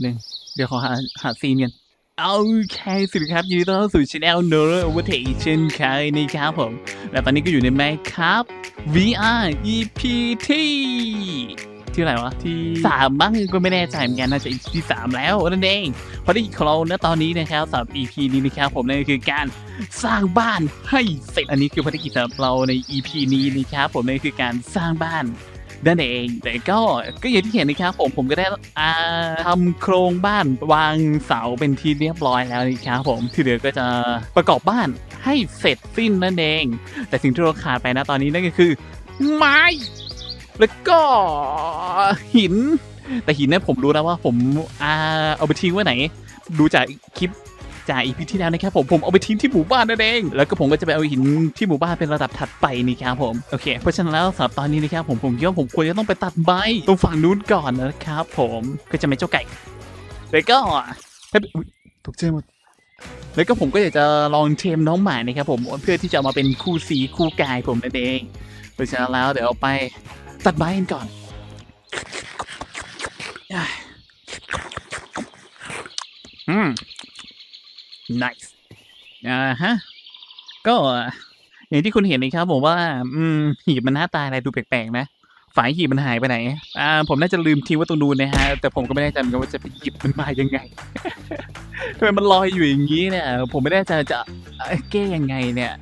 หนึ่งเดี๋ยวขอหาหาซีนกันเอาแค่สวัสดีครับยินดีต้อนรับสู่ช anel n o r o v e r t a k e เช่นเคยนะครับผม และตอนนี้ก็อยู่ในแมครับ VR EP ที่ที่อะไรวะ ที่สามบ้างก็ไม่แน่ใจเหมือนกันน่าจะ EP ที่สามแล้วนั่นเองภารกิจของเราณตอนนี้นะครับสำหรับ EP นี้นะครับผมนั่นก็คือการสร้างบ้านให้เสร็จอันนี้คือภารกิจสำหรับเราใน EP นี้นะครับผมนั่นคือการสร้างบ้าน นั่นเอง แต่ก็ก็อย่างที่เห็นนะครับผมผมก็ได้อ่าทำโครงบ้านวางเสาเป็นที่เรียบร้อยแล้วนะครับผมที่เหลือก็จะประกอบบ้านให้เสร็จสิ้นนั่นเอง แต่สิ่งที่เราขาดไปนะตอนนี้นั่นก็คือ ไม้ แล้วก็หิน แต่หินเนี่ยผมรู้แล้วว่าผมอ่าเอาไปทิ้งไว้ไหน ดูจากคลิป จากอีพีที่แล้วนะครับผมผมเอาไปทิ้งที่หมู่บ้านนั่นเอง แล้วก็ผมก็จะไปเอาหินที่หมู่บ้านเป็นระดับถัดไปนี่ครับผมโอเคเพราะฉะนั้นแล้วสำหรับตอนนี้นะครับผมผมคิดว่าผมควรจะต้องไปตัดไม้ตรงฝั่งนู้นก่อนนะครับผมก็จะไม่เจ้าไก่แล้วก็เฮ้ยอุ๊ยตกใจหมดแล้วก็ผมก็อยากจะลองเทรมน้องหมานะครับผมเพื่อที่จะเอามาเป็นคู่สีคู่กายผมนั่นเองเพราะฉะนั้นแล้วเดี๋ยวเอาไปตัดไม้กันก่อนอะอืม nice อ่าฮะ ก็อย่างที่คุณเห็นนะครับผมว่า อืม หีบมันหน้าตาอะไรดูแปลกๆนะ ฝายหีบมันหายไปไหน อ่า ผมน่าจะลืมทิ้งไว้ตรงนู้นนะฮะ แต่ผมก็ไม่แน่ใจเหมือนกันว่าจะไปหยิบมันมายังไงทำไมมันลอยอยู่อย่างนี้เนี่ย ผมไม่แน่ใจจะเอ่อแก้ยังไงเนี่ย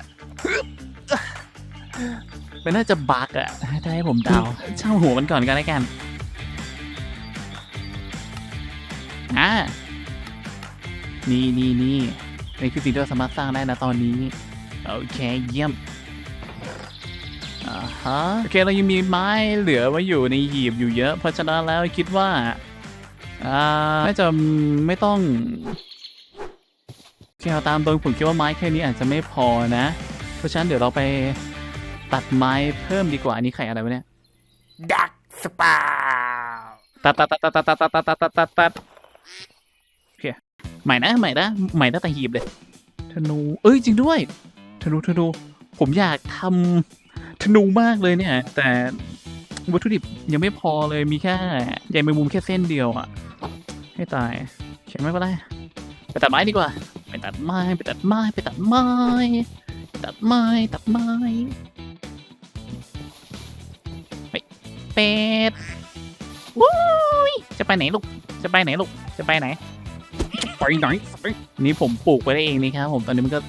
มันน่าจะบักอะถ้าให้ผมเดาช่างหัวมันก่อนกันแล้วกัน อ่า นี่นี่นี่นี่คือสิ่งที่เราสามารถสร้างได้นะตอนนี้ โอเค เยี่ยมอ่าฮะโอเคเรายังมีไม้เหลือไว้อยู่ในหีบอยู่เยอะ เพราะฉะนั้นแล้วคิดว่าอ่าน่าจะไม่ต้องโอเคเอาตามตรงผมคิดว่าไม้แค่นี้อาจจะไม่พอนะ เพราะฉะนั้นเดี๋ยวเราไปตัดไม้เพิ่มดีกว่าอันนี้ไข่อะไรวะเนี่ยดักสปาตัดตัดตัดตัดตัดตัดตัดตัดตัดตัดตัดโอเค ใหม่นะใหม่นะใหม่ตั้งแต่หีบเลยธนู เอ้ยจริงด้วยธนูธนูผมอยากทำธนูมากเลยเนี่ย แต่วัตถุดิบยังไม่พอเลยมีแค่ใยแมงมุมแค่เส้นเดียวอะ ให้ตายเขียนไม่เป็นไรไปตัดไม้ดีกว่า ไปตัดไม้ไปตัดไม้ไปตัดไม้ตัดไม้ตัดไม้เฮ้ยเป็ดวู้ยจะไปไหนลูกจะไปไหนลูกจะไปไหน ไปไหนไปนี่ผมปลูกไว้ได้เองนี่ครับผมตอนนี้มันก็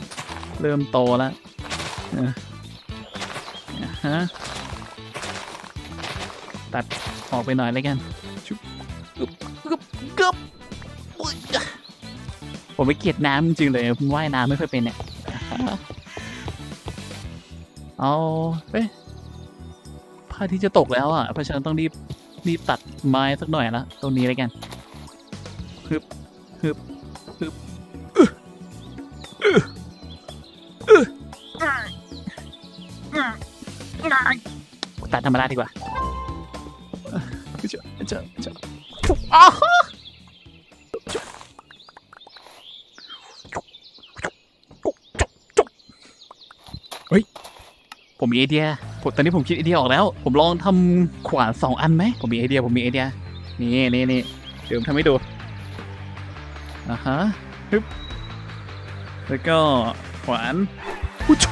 เริ่มโตแล้วเอออ่าฮะตัดออกไปหน่อยแล้วกันชุบกึบกึบกึบอุ๊ยผมไม่เกลียดน้ำจริงๆเลยผมว่ายน้ำไม่ค่อยเป็นเนี่ยอ่าฮะเอาเอ้ยพระอาที่จะตกแล้วอะเพราะฉะนั้นต้องรีบรีบตัดไม้สักหน่อยละตรงนี้แล้วกันฮึบฮึบฮึบ ตัดธรรมดาดีกว่าเอ้ยเจะเจะเจะอ้าวเฮ้ย ผมมีไอเดียผมตอนนี้ผมคิดไอเดียออกแล้ว ผมลองทำขวานสองอันไหม ผมมีไอเดีย ผมมีไอเดีย นี่นี่นี่เดี๋ยวผมทำให้ดูอ่าฮะฮึบแล้วก็ขวานผู้โช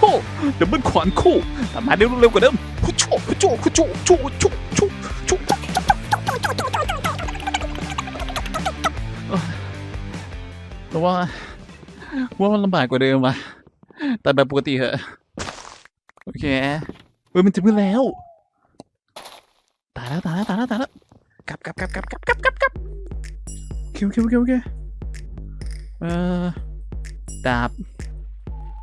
เดี๋ยวมันขวานคู่ทำมาเร็วเร็วกว่าเดิม ผู้โชผู้โชผู้โชชูชูชูชูแล้วว่าว่ามันลำบากกว่าเดิมว่ะแต่แบบปกติเหอะโอเคเฮ้ยมันจะมืดแล้วตายแล้วตายแล้วตายแล้วตายแล้วกลับกลับกลับกลับกลับกลับกลับกลับโอเคโอเคโอเคโอเคเอ่อดาบ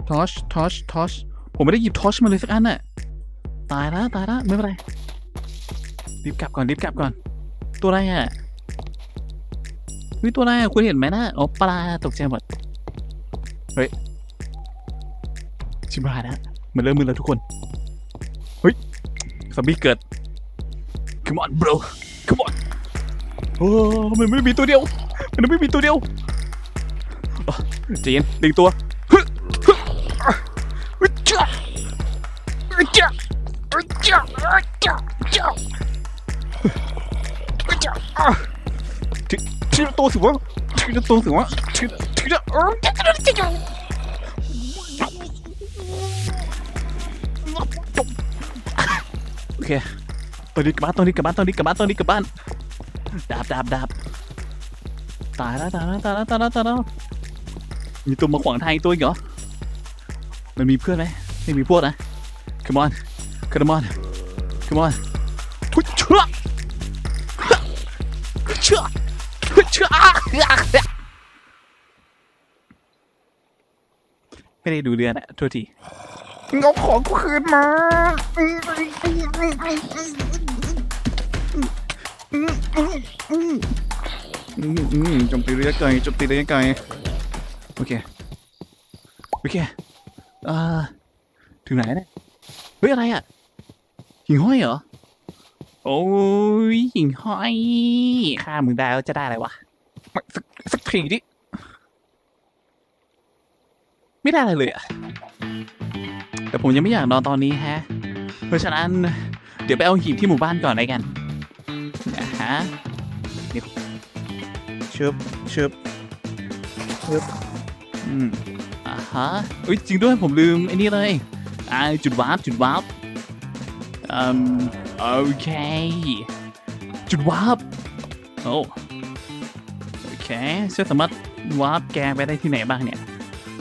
ทอชทอชทอชผมไม่ได้หยิบทอชมาเลยสักอันน่ะ ตายแล้วตายแล้วไม่เป็นไรรีบกลับก่อนรีบกลับก่อน ตัวอะไรอะเฮ้ยตัวอะไรอะคุณเห็นไหมนะอ๋อปลาตกใจหมดเฮ้ยชิบหายแล้วมันเริ่มมืดแล้วทุกคนเฮ้ยซอมบี้เกิด come on bro come on โอ้มันไม่มีตัวเดียว มันไม่มีตัวเดียวใจเย็นดึงตัว ถือถือตัวสิวะถือตัวสิวะถือถือเออโอเคตอนนี้กลับบ้านตอนนี้กลับบ้านตอนนี้กลับบ้านตอนนี้กลับบ้านดาบดาบดาบตายแล้วตายแล้วตายแล้วตายแล้วตายแล้วมีตัวมาขวางทางอีกตัวอีกเหรอมันมีเพื่อนไหมไม่มีพวกนะ come on come on come on ทุเชือเไม่ได้ดูเรือนอะโทษทีงเอาของกูคืนมาอืมอืมโจมตีระยะไกลโจมตีระยะไกลโอเค โอเคอ่าถึงไหนเนี่ยเฮ้ยอะไรอะหิ่งห้อยเหรอ โอ้ยหิ่งห้อยฆ่ามึงได้แล้วจะได้อะไรวะมาสักสักทีดิ ไม่ได้อะไรเลยอะแต่ผมยังไม่อยากนอนตอนนี้แฮะ เพราะฉะนั้นเดี๋ยวไปเอาหินที่หมู่บ้านก่อนเลยกันนะฮะชึบชึบชึบอืมอ่าฮะอุ้ยจริงด้วยผมลืมไอ้นี่เลยอ่าจุดวาร์ปจุดวาร์ปอืมโอเค จุดวาร์ปโอ้โอเคฉันสามารถวาร์ปแกไปได้ที่ไหนบ้างเนี่ย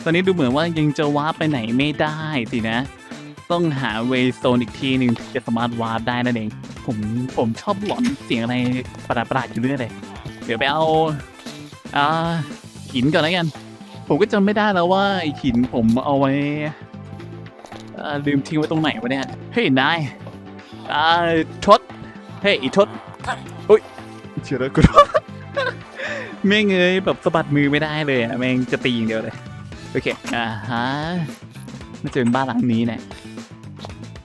ตอนนี้ดูเหมือนว่ายังจะวาร์ปไปไหนไม่ได้สินะ ต้องหาเวย์โซนอีกทีหนึ่งจะสามารถวาร์ปได้นั่นเอง ผมผมชอบหลอนเสียงอะไรประหลาดๆอยู่เรื่อยเลย เดี๋ยวไปเอาอ่าหินก่อนแล้วกัน ผมก็จำไม่ได้แล้วว่าไอหินผมเอาไว้ลืมทิ้งไว้ตรงไหนวะเนี่ย เฮ้ยนายอ่าทศเฮ้ยอีทศอุ้ยเชื่อแล้วกูแม่งเอ้ยแบบสะบัดมือไม่ได้เลยอะแม่งจะตีอย่างเดียวเลย โอเค อ่าฮะน่าจะเป็นบ้านหลังนี้แน่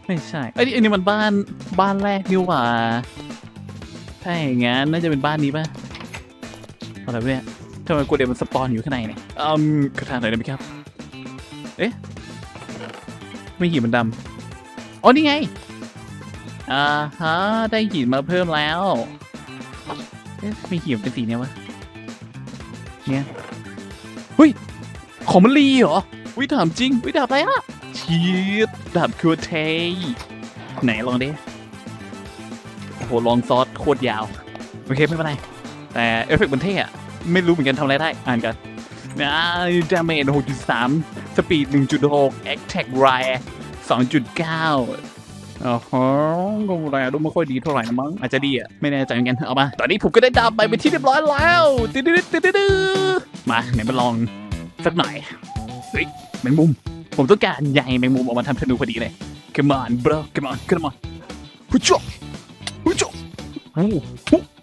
ไม่ใช่เอ้ยอันนี้มันบ้านบ้านแรกนี่หว่าถ้าอย่างงั้นน่าจะเป็นบ้านนี้ป่ะอะไรเนี่ยทำไมกูเดนมันสปอนอยู่ข้างในเนี่ยอืมกระถางหน่อยได้ไหมครับ เอ๊ะ ไม่หินมันดำอ๋อนี่ไง อ่าฮะ ได้หินมาเพิ่มแล้ว เอ๊ะไม่หินเป็นสีเนี้ยวะ เนี้ย ของมันรีเหรอ วิถามจริง วิดาบอะไรอะชียดดาบคัวเทไหนลองดิ โอ้โห ลองซอสโคตรยาว โอเค ไม่เป็นไร แต่เอฟเฟกต์มันเท่อะไม่รู้เหมือนกันทำอะไรได้ อ่านกันนะดาเมจ6.3 สปีด 1.6แอคแท็กไร2.9อ๋อฮะก็แรงดูไม่ค่อยดีเท่าไหร่นะมั้งอาจจะดีอะไม่แน่ใจเหมือนกันเอามา ตอนนี้ผมก็ได้ดาบไปเป็นที่เรียบร้อยแล้วติดติดติดติดติดมาไหนมาลอง สักหน่อยเฮ้ยแมงมุม ผมต้องการใยแมงมุมออกมาทำธนูพอดีเลย come on bro come on come on หุ้ยจ๊อกหุ้ยจ๊อกโอ้โห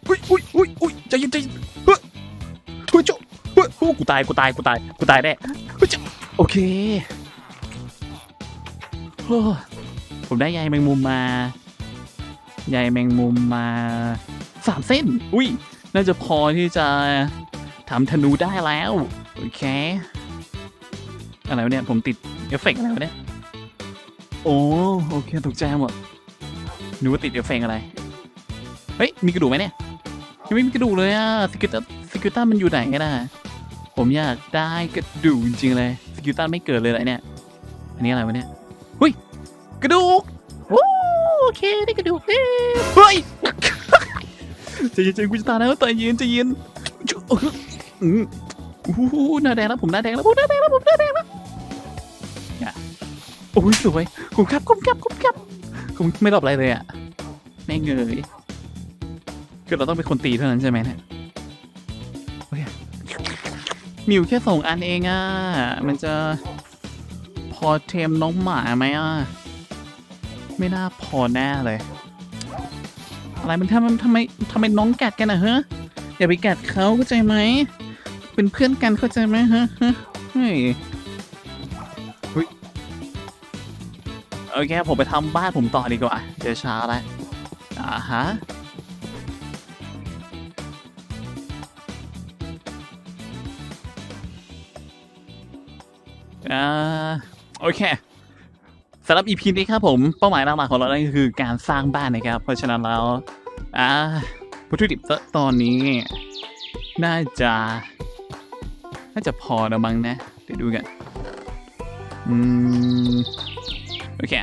หุ้ยหุ้ยหุ้ยหุ้ยใจเย็นใจเย็นเฮ้ยเฮ้ยเจ้าเฮ้ยโอ้กูตายกูตายกูตายกูตายแน่เฮ้ยเจ้าโอเคโอ้ผมได้ใยแมงมุมมาใยแมงมุมมาสามเส้น อุ้ย น่าจะพอที่จะทำธนูได้แล้ว โอเค อะไรวะเนี่ย ผมติดเอฟเฟกต์อะไรวะเนี่ย โอ้โอเคตกใจหมดนึกว่าติดเอฟเฟกต์อะไร เฮ้ย มีกระดูกไหมเนี่ย ยังไม่มีกระดูกเลยอะสกิลตันสกิลตันมันอยู่ไหนกันนะผมอยากได้กระดูกจริงๆเลยสกิลตันไม่เกิดเลยอะไรเนี่ย อันนี้อะไรวะเนี่ยหุ้ยกระดูกโอ้โอเคได้กระดูกเอ้ยเฮ้ยใจเย็นใจเย็นกูจะตายแล้วใจเย็นใจเย็นจุ๊บอืมโอ้โหหน้าแดงแล้วผมหน้าแดงแล้วผมหน้าแดงแล้วผมหน้าแดงแล้วอย่า โอ้ยสวยคุ้มครับคุ้มครับคุ้มครับคุ้มไม่รอบอะไรเลยอะแม่เงยคือเราต้องเป็นคนตีเท่านั้นใช่ไหมเนี่ยโอเคมีอยู่แค่สองอันเองอะ มันจะพอเทมน้องหมาไหมอะ ไม่น่าพอแน่เลย อะไรมันทำมันทำไมทำไมน้องกัดกันอะเฮ้อย่าไปกัดเขาเข้าใจไหม เป็นเพื่อนกันเข้าใจไหมฮะฮะเฮ้ โอเคผมไปทำบ้านผมต่อดีกว่าเดี๋ยวช้าแล้วอ่าฮะอ่าโอเคสำหรับ EP นี้ครับผมเป้าหมายหลักๆของเรานั่นคือการสร้างบ้านนะครับ เพราะฉะนั้นแล้วอ่าวัตถุดิบตอนนี้ น่าจะ น่าจะพอแล้วมั้งนะ เดี๋ยวดูกัน อืม โอเค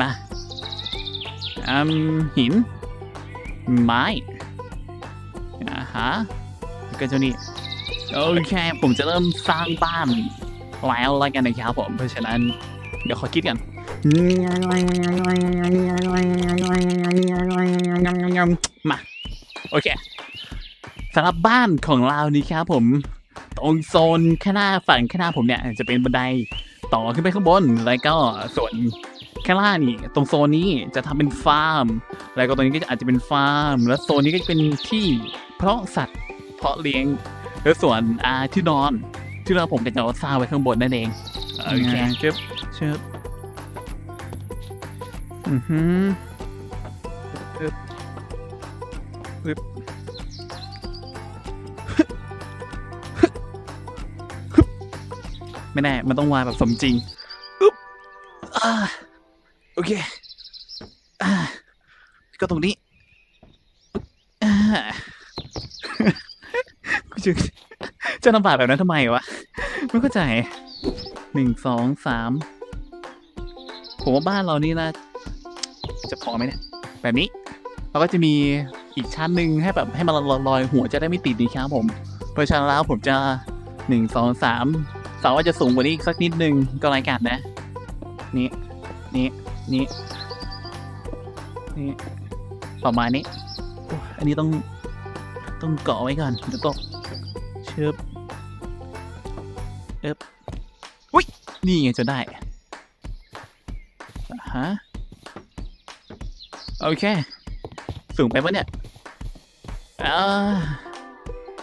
มาอืมหิน ไม้อ่าฮะก็เจ้านี่โอเค ผมจะเริ่มสร้างบ้านแล้วแล้วกันนะครับผม เพราะฉะนั้น เดี๋ยวขอคิดกันมา โอเคสำหรับบ้านของเรานี่ครับผม ตรงโซนข้างหน้าฝั่งข้างหน้าผมเนี่ย จะเป็นบันได ต่อขึ้นไปข้างบน แล้วก็ส่วนข้างล่างนี่ตรงโซนนี้จะทำเป็นฟาร์ม แล้วก็ตรงนี้ก็จะอาจจะเป็นฟาร์ม แล้วโซนนี้ก็จะเป็นที่เพาะสัตว์เพาะเลี้ยง แล้วส่วนอ่าที่นอนที่เราผมก็จะเอาสร้างไว้ข้างบนนั่นเองโอเคชึบชึบอือหื ไม่แน่ มันต้องวางแบบสมจริงปึ๊บอ่าโอเคอ่าก็ตรงนี้อ่ากูจะจะลำบากแบบนั้นทำไมวะ ไม่เข้าใจหนึ่งสองสามผมว่าบ้านเรานี่นะจะพอไหมเนี่ย แบบนี้ เราก็จะมีอีกชั้นหนึ่งให้แบบให้มันลอยหัวจะได้ไม่ติดดีครับผม เพราะฉะนั้นแล้วผมจะหนึ่งสองสาม เสาว่าจะสูงกว่านี้อีกสักนิดนึงก็รายการนะ นี่ นี่ นี่ นี่ประมาณนี้ อันนี้ต้อง ต้องเกาะไว้ก่อนเดี๋ยวตกเชิบเอ๊บอุ้ย นี่ไงจะได้ฮะ โอเค สูงไปปะเนี่ยอ่า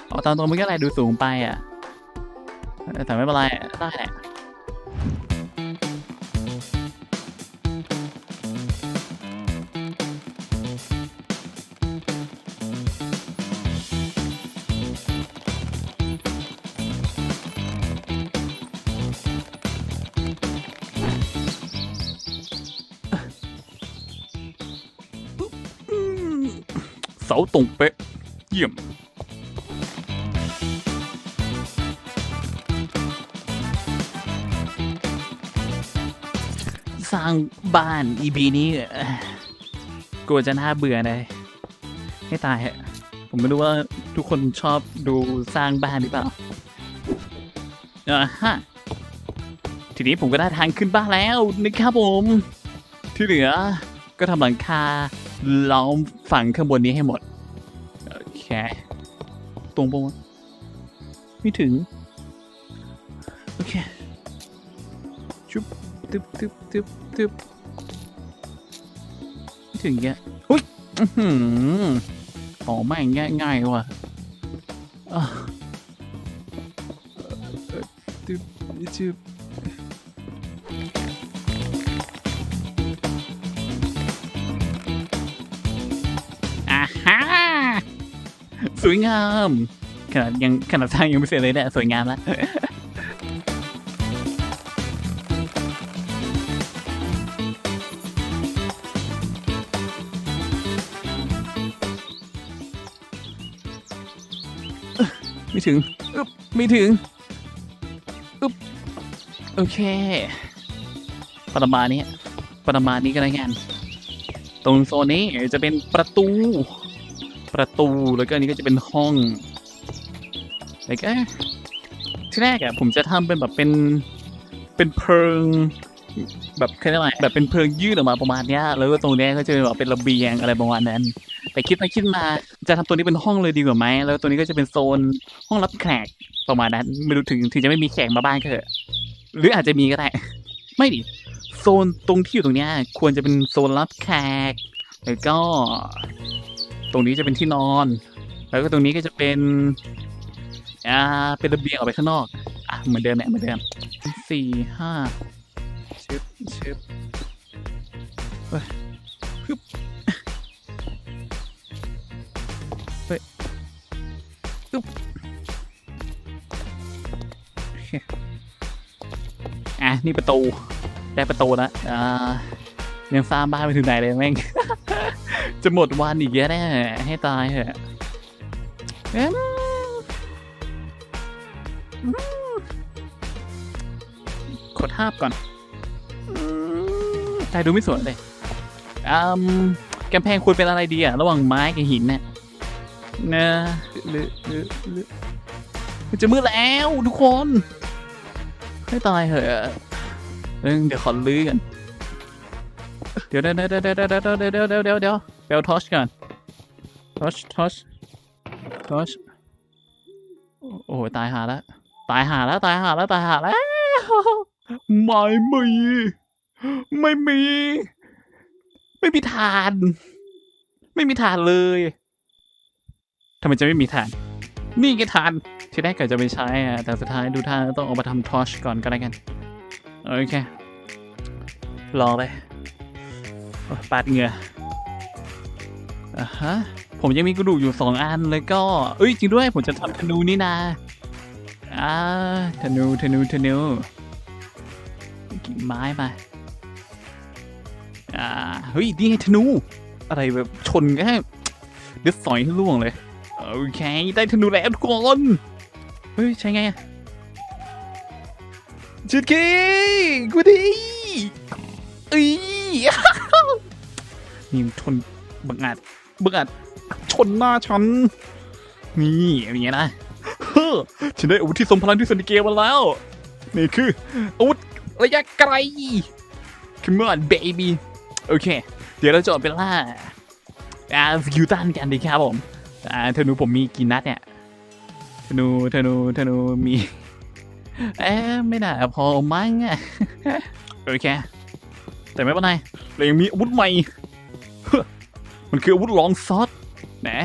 เอาตามตรงมันก็อะไรดูสูงไปอะ แต่ไม่เป็นไรได้แหละเสาตรงเป๊ะ เยี่ยม สร้างบ้าน EP นี้กลัวจะน่าเบื่อเลยให้ตายฮะผมไม่รู้ว่าทุกคนชอบดูสร้างบ้านหรือเปล่าอ่าฮะทีนี้ผมก็ได้ทางขึ้นบ้านแล้วนะครับผม ที่เหลือก็ทำหลังคาล้อมฝั่งข้างบนนี้ให้หมด โอเค ตรงปะวะไม่ถึง ตึบตึบตึบตึบถึงแกอุ้ยอื้อหืออ๋อไม่งง่ายง่ายว่ะตึบตึบอ่าฮะสวยงามขนาดยังขนาดสร้างยังไม่เสร็จเลยเนี่ยสวยงามแล้ว ไม่ถึงอึ๊บไม่ถึงอึ๊บโอเค ประมาณนี้ ประมาณนี้ก็ได้งาน ตรงโซนนี้จะเป็นประตู ประตูแล้วก็อันนี้ก็จะเป็นห้องแล้วก็ที่แรกอะผมจะทำเป็นแบบเป็นเป็นเพิง แบบเขาเรียกว่าอะไรแบบเป็นเพิงยืดออกมาประมาณเนี้ย แล้วก็ตรงนี้ก็จะเป็นแบบเป็นระเบียงอะไรประมาณนั้น แต่คิดไปคิดมา จะทำตัวนี้เป็นห้องเลยดีกว่าไหมแล้วตัวนี้ก็จะเป็นโซนห้องรับแขกประมาณนั้นไม่รู้ถึงถึงจะไม่มีแขกมาบ้านก็เถอะหรืออาจจะมีก็ได้ ไม่ดิโซนตรงที่อยู่ตรงเนี้ย ควรจะเป็นโซนรับแขกแล้วก็ ตรงนี้จะเป็นที่นอน แล้วก็ตรงนี้ก็จะเป็นอ่าเป็นระเบียงออกไปข้างนอกอะเหมือนเดิมเนี่ยเหมือนเดิมสี่ห้าะนี่ประตู ได้ประตูแล้วอ่ายังสร้างบ้านไปถึงไหนเลยแม่ง จะหมดวันอีกเยอะแน่ให้ตายเถอะเอ็มอืมขอทาบก่อนอืมแต่ดูไม่สวยเลยอืมกำแพงควรเป็นอะไรดีอะระหว่างไม้กับหินเนี่ยนะหรือหรือหรือมันจะมืดแล้วทุกคน ให้ตายเหอะเรื่อเดี๋ยวขอลื้อกันเดี๋ยวเดี๋ยวเดี๋ยวเดี๋ยวเดี๋ยวเดี๋ยวเดี๋ยวเดี๋ยวเดี๋ยวเดี๋ยวเดี๋ยวทอชก่อนทอชทอชทอชโอ้โหตายหาแล้วตายหาแล้วตายหาแล้วตายหาแล้วไม่มีไม่มี ไม่มีทาน ไม่มีทานเลยทำไมจะไม่มีทาน นี่ไงทานที่แรกเกิดจะไม่ใช้อะแต่สุดท้ายดูท่าต้องเอามาทำทอชก่อนก็แล้วกัน โอเครอเลยปาดเหงื่ออะฮะ ผมยังมีกระดูกอยู่สองอันเลยก็ เอ้ย จริงด้วย ผมจะทำธนูนี่นาอ่าธนูธนูธนูกิ่งไม้มาอ่า เฮ้ย นี่ไงธนู อะไรแบบชนแค่เดือดสอยให้ล่วงเลย โอเคได้ธนูแล้วทุกคนเฮ้ยใช่ไงอะจุดกี้กูดีเอ้ยนี่ชนบังอาจบังอาจชนหน้าฉัน นี่อย่างเงี้ยนะเฮ้อฉันได้อาวุธที่ทรงพลังที่สุดในเกมมาแล้ว นี่คืออาวุธระยะไกล Come on baby โอเค เดี๋ยวเราจะออกไปล่าอาสกิลตันกันดีครับผม อ่าธนูผมมีกี่นัดเนี่ยธนูธนูธนูมีเอ๊ะไม่น่าพอมั้งอะโอเคแต่ไม่เป็นไรเรายังมีอาวุธใหม่เฮ้อมันคืออาวุธลองซอสนะ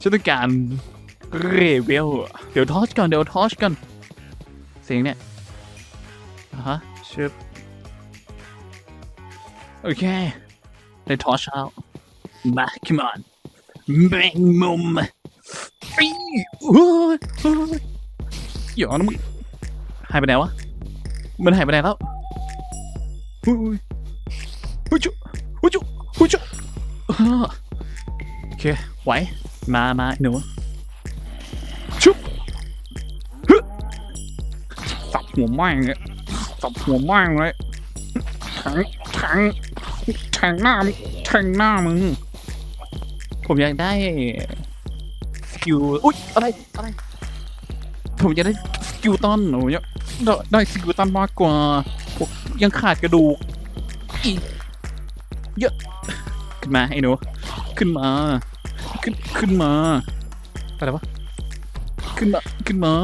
ฉันต้องการเรเวลเดี๋ยวทอชก่อนเดี๋ยวทอชก่อนเสียงเนี่ยอ่าฮะชึบโอเคได้ทอชแล้วมา come on แมงมุมปีโอ้ยโอ้ยอย่านมึงหายไปไหนวะ มันหายไปไหนแล้วอุ้ยหุจุหุจุหุจุโอเคไหวมามาหนูชุบสับหัวแม่งเลยสับหัวแม่งเลยแทงแทงแทงหน้าแทงหน้ามึง ผมอยากได้สกิลอุ๊ยอะไรอะไรผมอยากได้สกิลตันผมอยากได้ได้สกิลตันมากกว่าผมยังขาดกระดูกอีกเยอะ ขึ้นมาไอ้หนูขึ้นมา ขึ้นขึ้นมาอะไรวะขึ้นมาขึ้นมา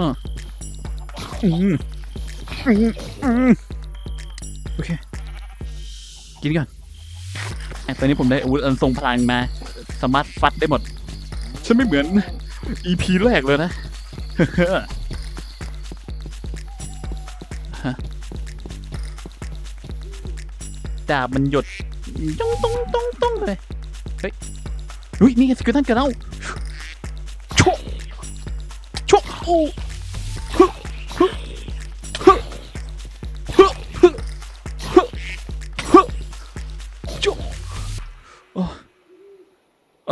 อืมอืมอืมโอเคกินก่อนอะตอนนี้ผมได้อาวุธอันทรงพลังมา สามารถฟัดได้หมด ฉันไม่เหมือน EP แรกเลยนะฮะดาบมันหยดต้องต้องต้องต้องเลย เฮ้ยอุ้ยนี่ไงสกิลตันเกิดแล้วโชะโชะโอ้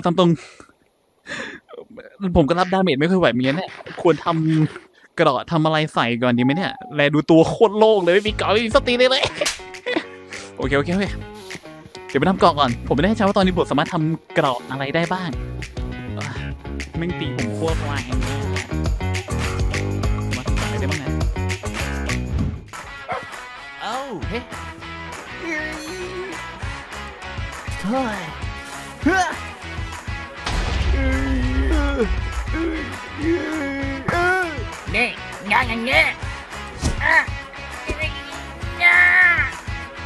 ตามตรง ผมก็รับดาเมจไม่ค่อยไหวเหมือนกันเนี่ยควรทำกระดาษทำอะไรใส่ก่อนดีไหมเนี่ย แลดูตัวโคตรโล่งเลยไม่มีเกาไม่มีสติเลยเลย โอเคโอเคโอเคเดี๋ยวไปทำกรอกก่อน ผมไม่แน่ใจว่าตอนนี้ผมสามารถทำกรอกอะไรได้บ้างอะแม่งตีผมโคตรแรงเลยสามารถทำอะไรได้บ้างนะเอ้าเฮ้ยเฮ้ย เฮ้ยนี่งานอย่างเงี้ยอะอะ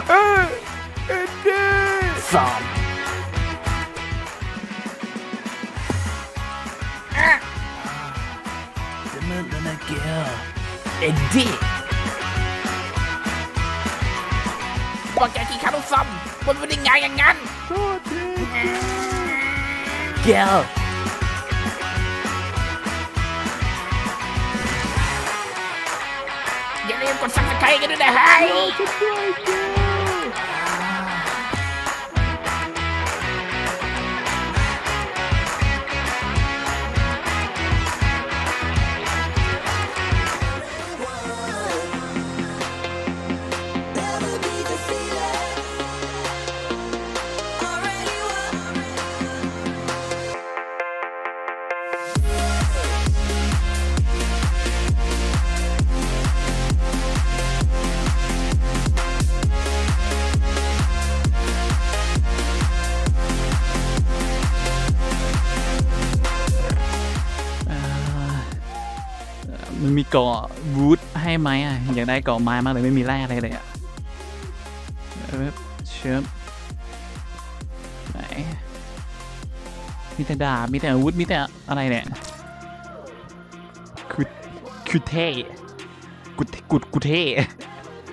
เออเอ็นดี้สามอะจะเริ่มแล้วนะเกลเอ็ดดี้บอกแกที่คารุซัมมันไม่ได้งานอย่างนั้นโทษทีเกล ดซับสไครต์กันด้วยนะเฮ้ยจะ เกาะวูดให้ไหมอะอยากได้เกาะไม้มากเลยไม่มีแร่อะไรเลยอะเออเชิบไหนมีแต่ดาบมีแต่อาวุธมีแต่อะไรเนี่ยคือคือเท่กุดกุดกุเท่